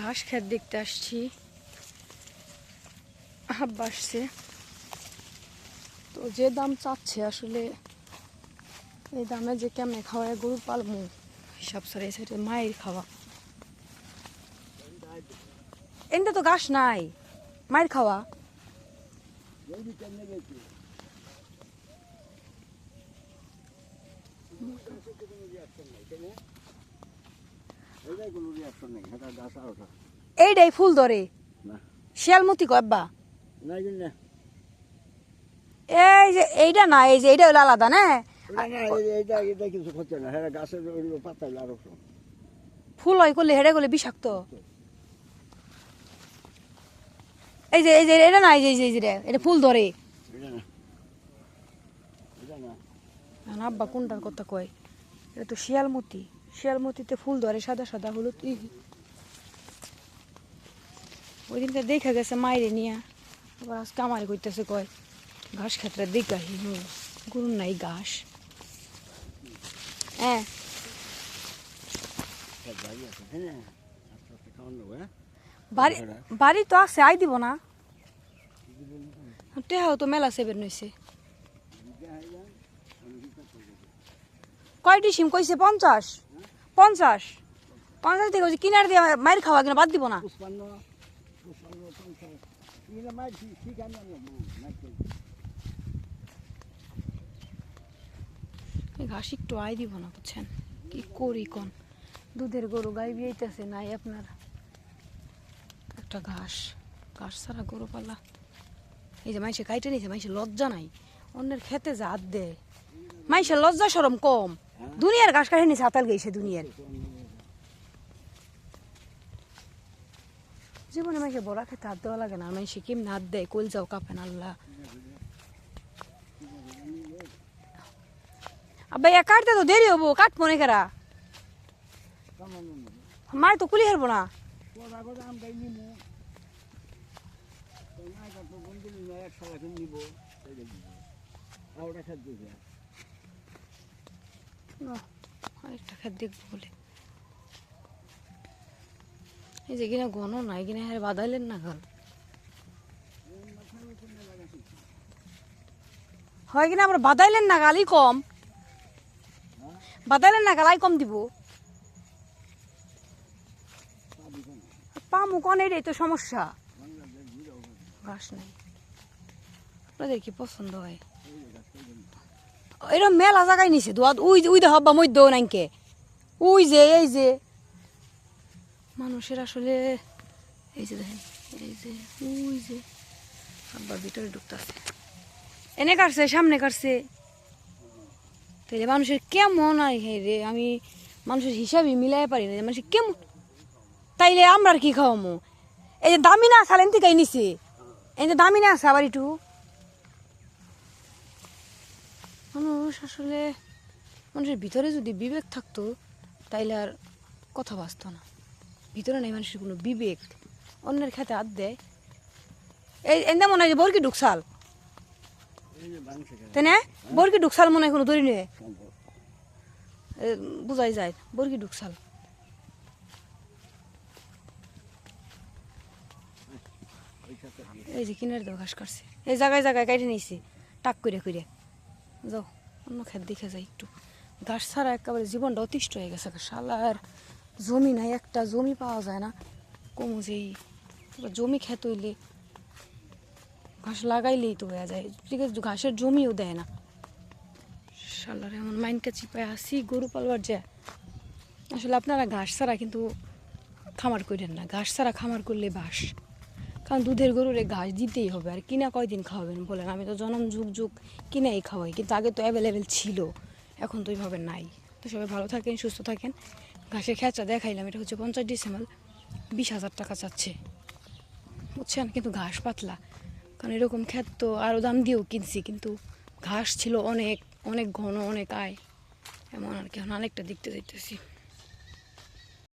ঘাস খেত দেখতে আসছি। আসছে। তো যে দাম চাচ্ছে আসলে, এই দামে যে কেমনে খাওয়ায় গরু পালমু হিসাব সারে সাইডে মায়ের খাওয়া। এনটা তো ঘাস নাই, মায়ের খাওয়া রিয়াকশন নেই এটা গাছ আর ওঠা এইটাই ফুল ধরে। শিয়ালমতি কয় এই যে এইটা না এই যে এইটা হলো আলাদা না? ফুল হয় করলে হেডে করলে বিষাক্ত। এই যে এই যে এটা না এই যে এই যে এটা, ফুল ধরে। আব্বা কোনটার কথা কয়? এটা তো শিয়ালমতি। শিয়ালমতিতে ফুল ধরে সাদা সাদা হলুদ। ওই দিনকে দেখা গেছে মাইরে নিয়ে। আবার আজকে আমারে কইতেছে কয়, ঘাস ক্ষেত্রে দেখা হিনু গরুর নাই ঘাস। হ্যাঁ। বাড়ি বাড়ি তো আছে, আই দিব না। টেহাও তো মেলা সেবের নইছে। কয়টি সিম কইছে পঞ্চাশ? পঞ্চাশ। পঞ্চাশ থেকে কিনার দিয়ে মায়ের খাওয়া কিনা বাদ দিব না। ঘাস একটু আয় দিব না, বুঝছেন? কি করি কোন? দুধের গরু গাই বিয়েতেছে নাই আপনার? একটা ঘাস। ঘাস ছাড়া গরু পালা। এই যে মাইসে কাইটে নিছে, মাইসে লজ্জা নাই। অন্যের খেতে যা দেয় মাইসের লজ্জা সরম কম। দুনিয়ার ঘাস কাটে নিছে হাতাল গেছে দুনিয়ার। জীবনে মাইকে বড় খেতে হাত দেওয়া লাগে না মাইসে কেমনি হাত দেয়? কইল যাও কাপেন আল্লাহ। আব্বা ইয়া কাটতে তো, দেরি হব, কাট মনে করা। মায় তো কুলি হারবো না। নিবো। বলে। এই যে কিনা গণ নাই, কিনা হ্যাঁ বাদাইলেন না গাল হয় কিনা আমরা বাদাইলেন না গালই কম? বাদাইলেন না গালাই কম দিব? পামু কন এটাই তো সমস্যা। ঘাস নাই। আপনাদের কি পছন্দ হয়? এরকম মেলা জায়গায় নিছে, দোয়া উই উই দে হব্বা মধ্য নাইকে উই যে, এই যে। মানুষের আসলে, এই যে দেখেন, এই যে উই যে। আব্বার ভিতরে ঢুকতেছে। এনে কাটছে, সামনে কাটছে। তাহলে মানুষের কেমন আর রে? আমি মানুষের হিসাবই মিলাই পারি না। মানুষের কেমন তাইলে আমরা আর কি খাওয়ামো? এই যে দামি না সালেন থেকে নিছে এই যে দামি না আছে আবার একটু। মানুষ আসলে মানুষের ভিতরে যদি বিবেক থাকতো, তাইলে আর কথা বাঁচত না। ভিতরে নাই মানুষের কোনো বিবেক। অন্যের খেতে হাত দেয়। এই এনে মনে হয় যে বরকি ঢুকসাল তাই না? বরকি ঢুকসাল মনে হয় কোনো দড়ি নেই বুঝাই যায়। বরকি ঢুকসাল এই যে কিনারে দেওয়া ঘাস কাটছে। এই জায়গায় জায়গায় কেটে নিয়েছি। টাক করে করে যাও, অন্য খেত দেখে যাই একটু। ঘাস ছাড়া একেবারে জীবনটা অতিষ্ঠ হয়ে গেছে শালার জমি নাই, একটা জমি পাওয়া যায় না। কমু যেই জমি খেত হইলে ঘাস লাগাইলেই তো হয়ে যায়, ঠিক আছে, ঘাসের জমিও দেয় না। শালার এমন মাইনকে চিপায় আসি, গরু পালবার যায় আসলে আপনারা ঘাস ছাড়া কিন্তু খামার করেন না, ঘাস ছাড়া খামার করলে বাস। কারণ দুধের গরুরে ঘাস দিতেই হবে আর কিনা কয়দিন খাওয়াবেন বলেন? আমি তো জনম যুগ যুগ কিনাই খাওয়াই, কিন্তু আগে তো অ্যাভেলেবেল ছিল। এখন তো ওইভাবে নাই। তো সবাই ভালো থাকেন, সুস্থ থাকেন। ঘাসের খেঁচা দেখাইলাম, এটা হচ্ছে পঞ্চাশ ডিসেম্বর বিশ হাজার টাকা চাচ্ছে। বুঝছেন? কিন্তু ঘাস পাতলা। কারণ এরকম ক্ষেত তো আরও দাম দিয়েও কিনছি, কিন্তু ঘাস ছিল অনেক অনেক ঘন, অনেক আয়। এমন আর কি, এখন অনেকটা দেখতে যাইতেছি।